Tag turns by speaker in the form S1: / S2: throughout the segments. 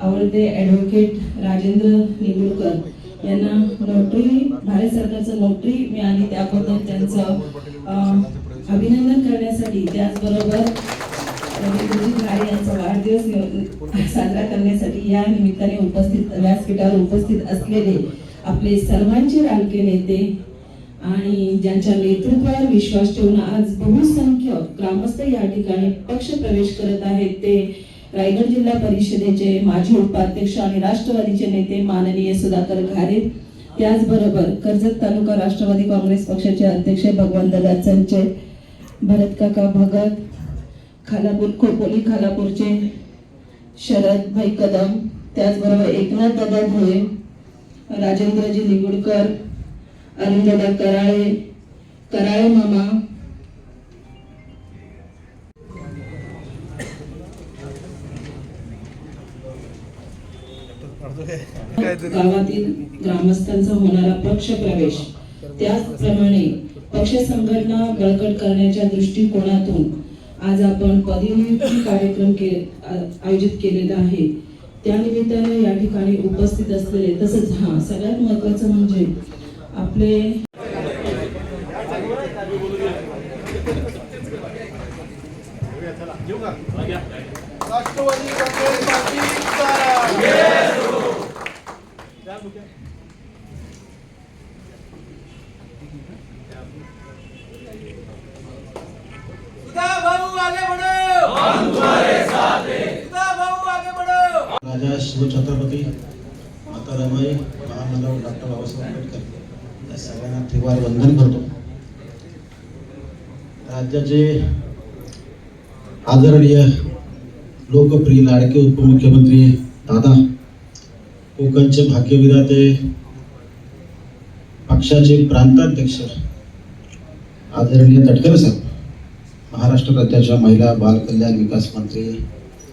S1: आवडते ॲडव्होकेट राजेंद्र निगुडकर यांना नोटरी भारत सरकारचं नोटरी मिळाली. त्याबद्दल त्यांचं अभिनंदन करण्यासाठी त्याचबरोबर यांचा वाढदिवस साजरा करण्यासाठी या निमित्ताने उपस्थित व्यासपीठावर उपस्थित असलेले आपले सर्वांचे राजकीय नेते आणि ज्यांच्या नेतृत्वावर विश्वास ठेवून आज बहुसंख्य ग्रामस्थ या ठिकाणी पक्ष प्रवेश करत आहेत ते रायगड जिल्हा परिषदेचे माजी उपाध्यक्ष आणि राष्ट्रवादीचे नेते माननीय सुधाकर घारे. त्याचबरोबर कर्जत तालुका राष्ट्रवादी काँग्रेस पक्षाचे अध्यक्ष भगवंत दादा संचय भरत काका भगत खालापूर खोपोली खालापूरचे शरद भाई कदम त्याचबरोबर एकनाथ दादा भोये राजेंद्रजी निगुडकर अरुणदादा कराळे कराळे मामा गावातील ग्रामस्थांचा होणारा पक्ष प्रवेश. त्याचप्रमाणे पक्ष संघटना बळकट करण्याच्या दृष्टिकोनातून आज आपण पदनियुक्ती कार्यक्रम के आयोजित केलेला आहे. त्यानिमित्ताने या ठिकाणी उपस्थित असलेले तसंच हा सगळ्यात महत्वाचं म्हणजे आपले
S2: राष्ट्रवादी काँग्रेस पार्टीचा
S3: राजा शिवछत्रपती माता रमाई महामानव डॉक्टर बाबासाहेब आंबेडकर, या त्रिवार वंदन करतो. राज्याचे आदरणीय लोकप्रिय लाडके उपमुख्यमंत्री दादा कोकणचे भाग्यविधाते पक्षाचे प्रांताध्यक्ष. आदरणीय तटकरे साहेब महाराष्ट्र राज्याच्या महिला बाल कल्याण विकास मंत्री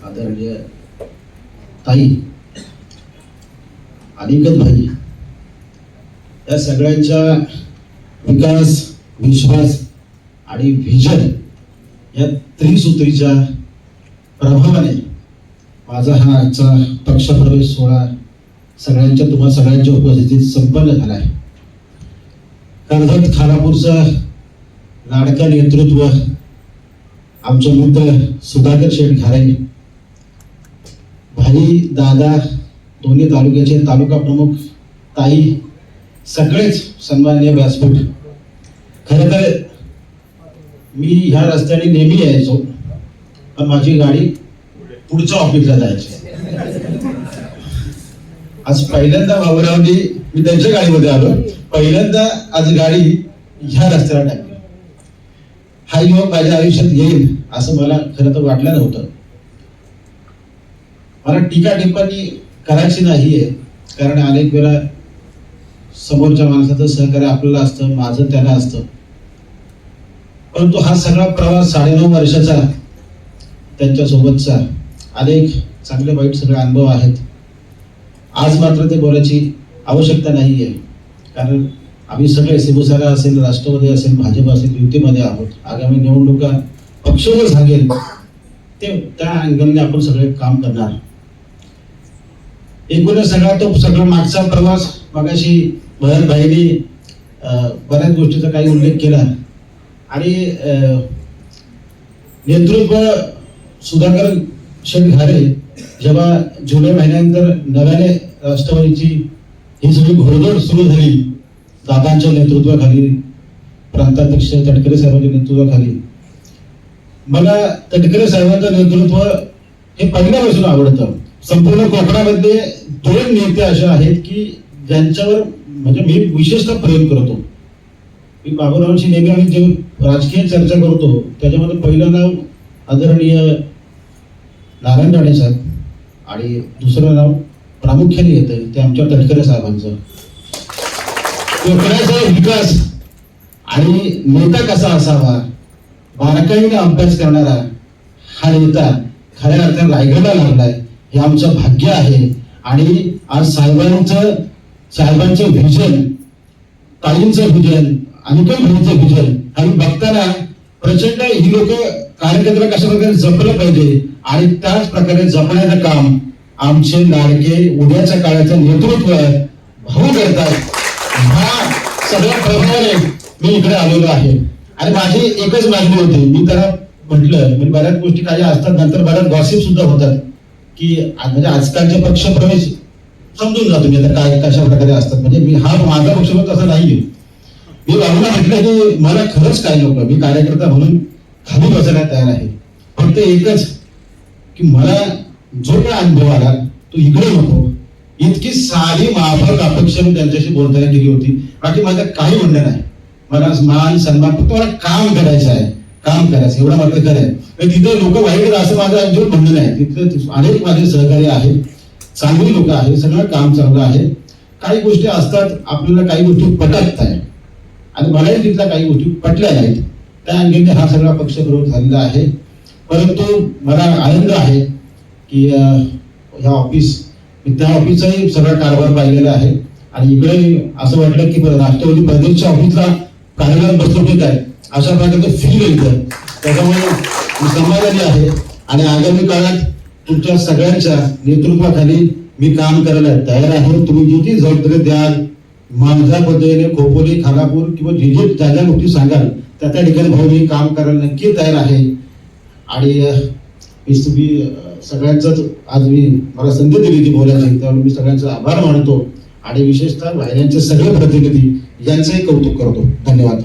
S3: आदरणीय ताई अनिकत भाई या सगळ्यांच्या विकास विश्वास आणि व्हिजन या त्रिसूत्रीच्या प्रभावाने माझा हा आजचा पक्षप्रवेश सोहळा सगळ्यांच्या तुम्हा सगळ्यांच्या उपस्थितीत संपन्न झाला आहे कर्जत खानापूरचा लाडका नेतृत्व आमचे मित्र सुधाकर शेठ घारे. भाई दादा दोन्ही तालुक्याचे तालुका प्रमुख ताई सगळेच सन्मान्य व्यासपीठ. खरं तर मी ह्या रस्त्याने नेहमी यायचो पण माझी गाडी पुढच्या ऑफिसला जायची. आज पहिल्यांदा बाबूरावनी मी त्यांच्या गाडीमध्ये आलो. पहिल्यांदा आज गाडी ह्या रस्त्याला टाकली. हा युवक माझ्या आयुष्यात येईल असं मला खरं तर वाटलं नव्हतं. मला टीका टिप्पणी करायची नाहीये कारण अनेक वेळा समोरच्या माणसाचं सहकार्य आपल्याला असतं माझं त्याला असतं. परंतु हा सगळा प्रवास साडेनऊ वर्षाचा त्यांच्यासोबतचा अनेक चांगले वाईट सगळे अनुभव आहेत. आज मात्र ते बोलायची आवश्यकता नाही आहे कारण आम्ही सगळे शिवसेना असेल राष्ट्रवादी असेल भाजप असेल युतीमध्ये आहोत. आगामी निवडणुका पक्ष जो सांगेल ते त्या अँगलने आपण सगळे काम करणार. एकूणच सगळा तो सगळा मागचा प्रवास मगाशी भरत भाईने बऱ्याच गोष्टीचा काही उल्लेख केला. आणि नेतृत्व सुधाकर क्षण घाले जेव्हा जुलै महिन्यानंतर नव्याने राष्ट्रवादीची ही सगळी घोडदौड सुरू झाली दादांच्या नेतृत्वाखाली प्रांताध्यक्ष तटकरे साहेबांच्या नेतृत्वाखाली. मला तटकरे साहेबांचं नेतृत्व हे पहिल्यापासून आवडतं. संपूर्ण कोकणामध्ये दोन नेते असे आहेत की ज्यांच्यावर म्हणजे मी विशेषतः प्रेम करतो. मी बाबूरावांशी नेहमी आम्ही जे राजकीय चर्चा करतो त्याच्यामध्ये पहिलं नाव आदरणीय नारायण राणे साहेब आणि दुसरं नाव प्रामुख्याने येतं ते आमच्या तटकरे साहेबांचं. कोकणाचा विकास आणि नेता कसा असावा बारकाईने अभ्यास करणारा हा नेता खऱ्या अर्थाने रायगडला लागलाय हे आमचं भाग्य आहे. आणि आज साहेबांचं साहेबांचं व्हिजन ताईंचं व्हिजन अनिकेत भाईचं व्हिजन आणि बघताना प्रचंड ही लोक कार्यकर्त्याला कशा प्रकारे जपलं पाहिजे आणि त्याच प्रकारे जपण्याचं काम आमचे लाडके उद्याच्या काळाचं नेतृत्व भाऊ करतात हा सगळ्या प्रभावाने मी इकडे आलेलो आहे. आणि माझी एकच मागणी होती. मी त्याला म्हटलं म्हणजे बऱ्याच गोष्टी काही असतात नंतर बऱ्याच गॉसिप सुद्धा होतात की म्हणजे आजकालचे पक्ष प्रवेश समजून जातो मी आता काय कशा प्रकारे असतात. म्हणजे मी हा माझा पक्षप्रवेश तसा नाहीये. मी बाबूला म्हटलं की मला खरंच काय नको. मी कार्यकर्ता म्हणून खाली बसायला तयार आहे. फक्त एकच की मला जो काय अनुभव आला तो इकडे नको इतकी साधी माफक अपेक्षा मी त्यांच्याशी बोलताना केली होती. बाकी माझं काही म्हणणं नाही. मला मान सन्मान फक्त मला काम करायचं आहे. काम करायचं एवढं मात्र खरं आहे. तिथे लोक वाईट असं माझं अजिबात म्हणणं नाही. तिथे अनेक माझे सहकारी आहेत. चांगली लोक आहेत. सगळं काम चांगलं आहे. काही गोष्टी असतात आपल्याला काही गोष्टी पटत नाही. आणि मलाही तिथल्या काही गोष्टी पटल्या नाहीत. त्या अंगाने हा सगळा पक्ष विरोध झालेला आहे. परंतु मला आनंद आहे की ह्या ऑफिस त्या ऑफिसचाही सगळा कारभार पाहिलेला आहे. आणि इकडे असं वाटलं की राष्ट्रवादी प्रदेशच्या ऑफिसला कार्यालयात बसलो की काय अशा प्रकारचं फील येतं त्याच्यामुळे मी समाधानी आहे. आणि आगामी काळात तुमच्या सगळ्यांच्या नेतृत्वाखाली मी काम करायला तयार आहे. तुम्ही जी जी जबाबदारी द्याल माझ्या पद्धतीने खोपोली खानापूर किंवा जे जे ज्या ज्या गोष्टी सांगाल त्या त्या ठिकाणी भाऊ मी काम करायला नक्की तयार आहे. आणि अह, मी तुम्ही सगळ्यांचंच आज मी मला संधी दिली ती बोलायची त्यामुळे मी सगळ्यांचा आभार मानतो आणि विशेषतः वाहिन्यांचे सगळे प्रतिनिधी यांचंही कौतुक करतो. धन्यवाद.